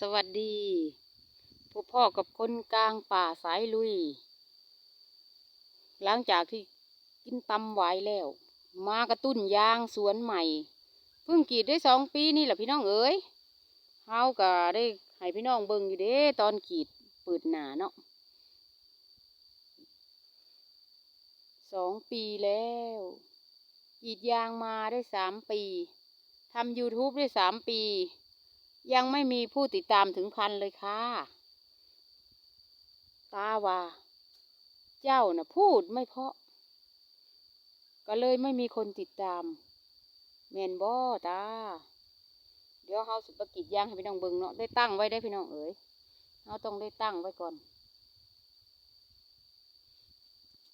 สวัสดีพบพ่อกับคนกลางป่าสายลุย หลังจากที่กินตำหวายแล้ว มากระตุ้นยางสวนใหม่ เพิ่งกรีดได้สองปีนี่แหละพี่น้องเอ๋ยเฮาก็ได้ให้พี่น้องเบิ่งอยู่เด้ตอนกรีดเปิดหนาเนาะสองปีแล้วกรีดยางมาได้สามปีทำ YouTube ได้สามปี ยังไม่มีผู้ติดตามถึงพันเลยค่ะ ตาว่า เจ้าน่ะพูดไม่เพาะ ก็เลยไม่มีคนติดตาม แมนบอตา เดี๋ยวเฮาสุปกิจย่างให้พี่น้องเบิงเนาะ ได้ตั้งไว้ได้พี่น้องเอ๋ยเฮาต้องได้ตั้งไว้ก่อน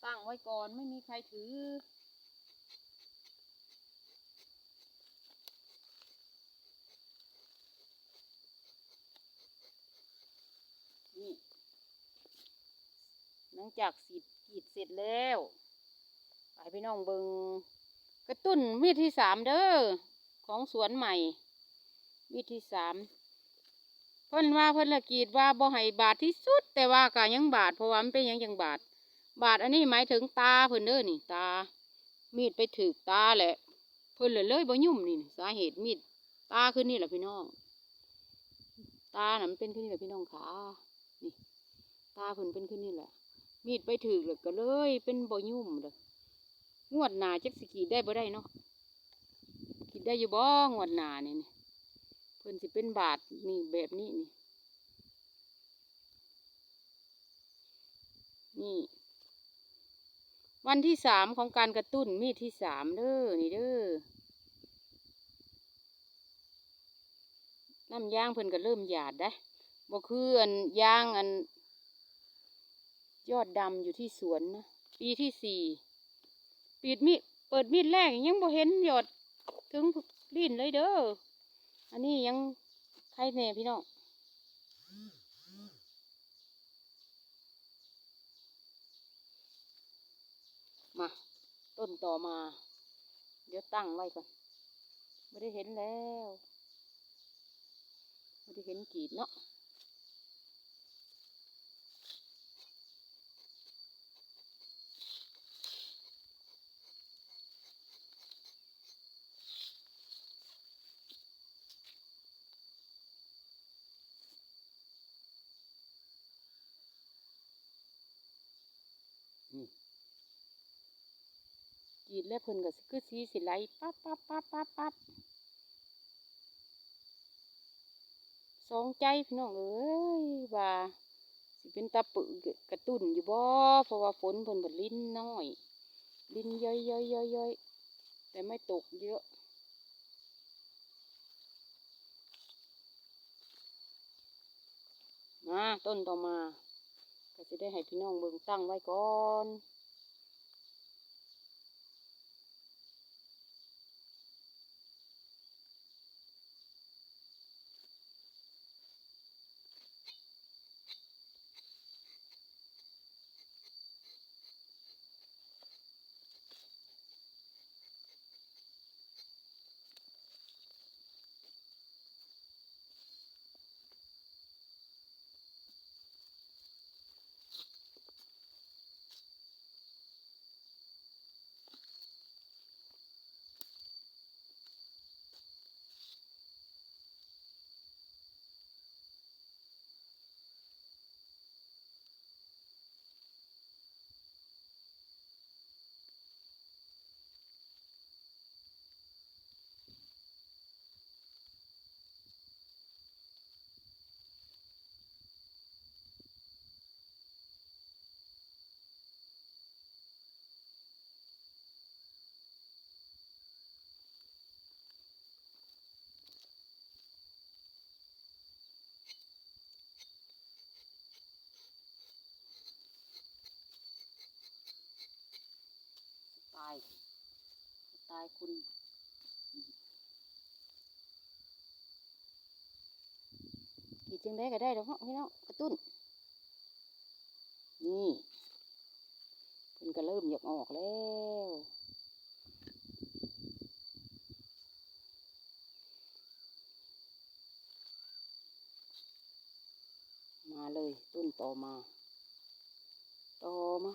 ตั้งไว้ก่อนไม่มีใครถือ ลังจากสีดกรีดเสร็จแล้วไปพี่น้องเบิงกระตุ้นมีดที่สามเด้อของสวนใหม่ มีดที่สามเพิ่นว่าเพิ่นละกรีดว่าบ่ให้บาดที่สุด แต่ว่าก็ยังบาดเพราะว่ามันเป็นยังยังบาดบาดอันนี้หมายถึงตาเพิ่นเด้อนี่ตา มีดไปถือตาแหละ เพิ่นเลยเลยบ่ยุ่มนี่สาเหตุมีดตาขึ้นนี่แหละพี่น้องตาน่ะมันเป็นขึ้นนี่แหละพี่น้องขานี่ตาเพิ่นเป็นขึ้นนี่แหละ มีดไปถือเลยก็เลย เป็นบ่ยุ่มเลยงวดหนาจักสิกรีดได้บ่ได้เนาะกรีดได้อยู่บ่งวดหนาเนี่นี่เพิ่นสิเป็นบาทนี่แบบนี้นี่ นี่ วันที่สามของการกระตุ้นมีดที่สามเด้อนี่เด้อน้ำยางเพิ่นก็เริ่มหยาดได้บ่คืออันยางอัน ยอดดำอยู่ที่สวนนะปีที่สี่ปิดมีดเปิดมีดแรกยังบ่เห็นยอดถึงลิ้นเลยเด้ออันนี้ยังใครแน่พี่น้องมาต้นต่อมา เดี๋ยวตั้งไว้ก่อนไม่ได้เห็นแล้วไม่ได้เห็นกีดเนาะ กรีดแล้วเพิ่นก็สิคือสีสิไหลปั๊บปั๊บปั๊บปั๊บปั๊บสองใจพี่น้องเอ้ยว่าสิเป็นตาปึกระตุ้นอยู่บ่เพราะว่าฝนเพิ่นบิดลิ้นน้อย ลิ้นย่อยย่อยย่อยย่อยแต่ไม่ตกเยอะมาต้นต่อมาก็จะได้ให้พี่น้องเบิ่งตั้งไว้ก่อน ตาย ตาย คุณ กี่จึงได้ก็ได้ดอกเนาะพี่น้องกระตุ้น นี่เพิ่นก็เริ่มอยากออกแล้ว เลย ต้นต่อมา ต่อมา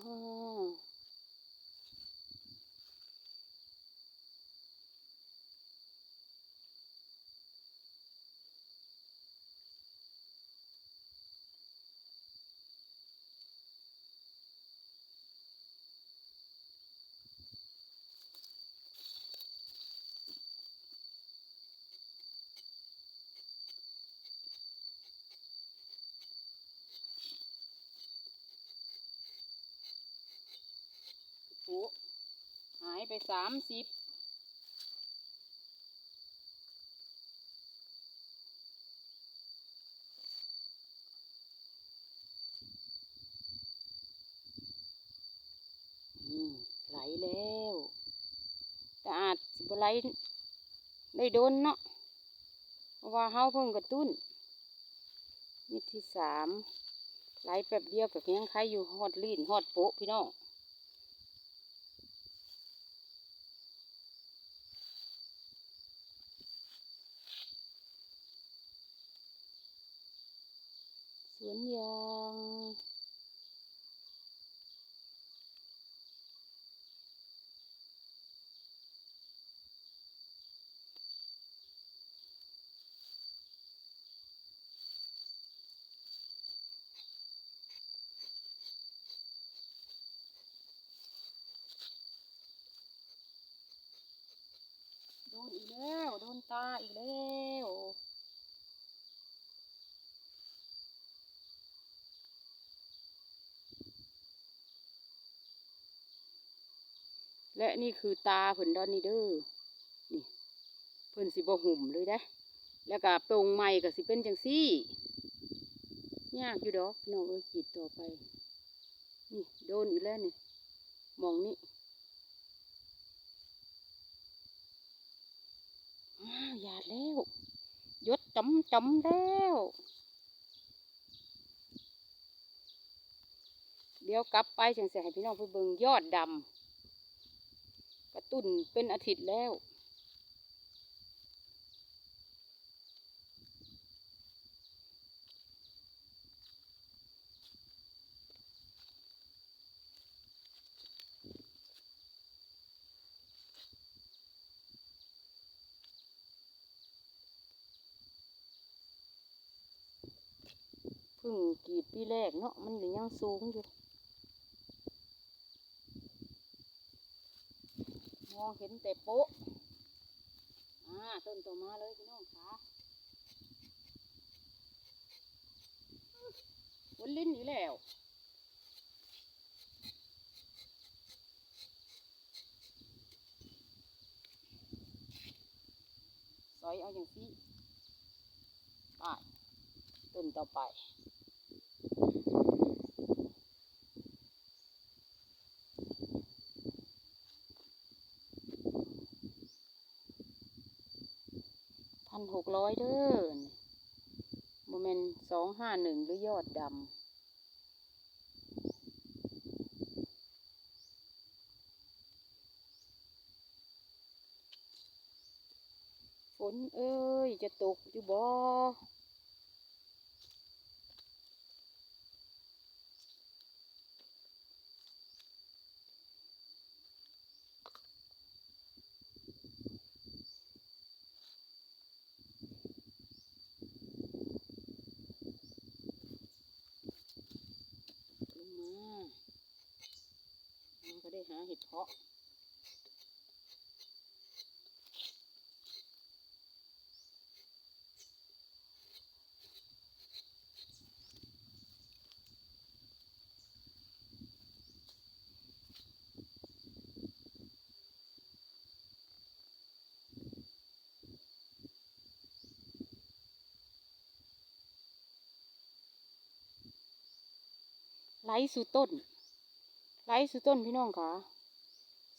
หายไปสามสิบไหลแล้วแต่อาจสิบไหลได้โดนเนาะว่าเฮาเพิ่งกระตุ้นมิดที่สามไหลแป๊บเดียวกับยังใครอยู่ฮอดลีนฮอดโปะพี่น้อง วนยางโดนอีกแล้ว โดนตาอีกแล้ว และนี่คือตาเพิ่นดอนนี่เด้อนี่เพิ่นสิบ่หุ่มเลยนะแล้วก็ตรงใหม่ก็สิเป็นจังซี่ยากอยู่ดอกพี่น้องเอ้ยขีดต่อไป นี่โดนอีกแล้วนี่มองนี่อ้าวหยาดแล้วยดจำจำแล้ว เดี๋ยวกลับไปจังสิให้พี่น้องไปเบิ่งยอดดำ กระตุ้นเป็นอาทิตย์แล้ว พึ่งกีดปีแรกเนาะมันยังสูงอยู่ มองเห็นแต่โป๊ะอ่าต้นต่อมาเลยพี่น้องคะวนลิ้นอีกแล้วสอยเอาอย่างนี้ไปต้นต่อไป พันหกร้ อยเด้อโมเมนสองห้าหนึ่งหรือยอดดำฝนเอ้ยจะตกอยู่บ่ลงมามันก็ได้ หาเห็ดเพาะไหลสู่ต้น ไหลสู่ต้นพี่น้องคะ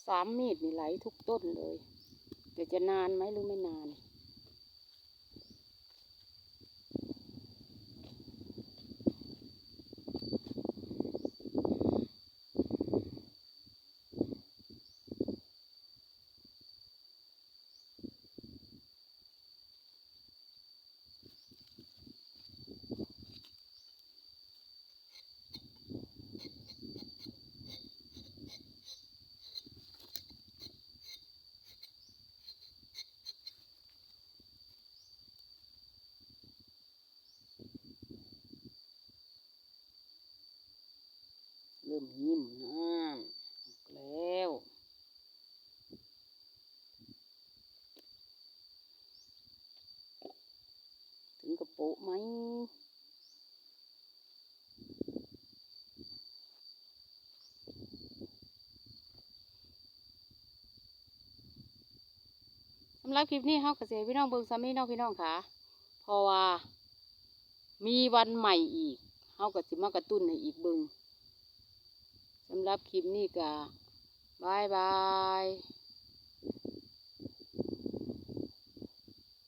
สามมีดนี่ไหลทุกต้นเลยแต่จะนานไหมหรือไม่นาน ยิ้มน้ำแล้วถึงกระโปะไหมสำหรับคลิปนี้เฮาเกษตรพี่น้องเบิ่งซ้ำนี้เน้องพี่น้องค่ะเพราะว่ามีวันใหม่อีกเฮาก็สิมากระตุ้นให้อีกเบิ่ง สำหรับคลิปนี้ก็บายบาย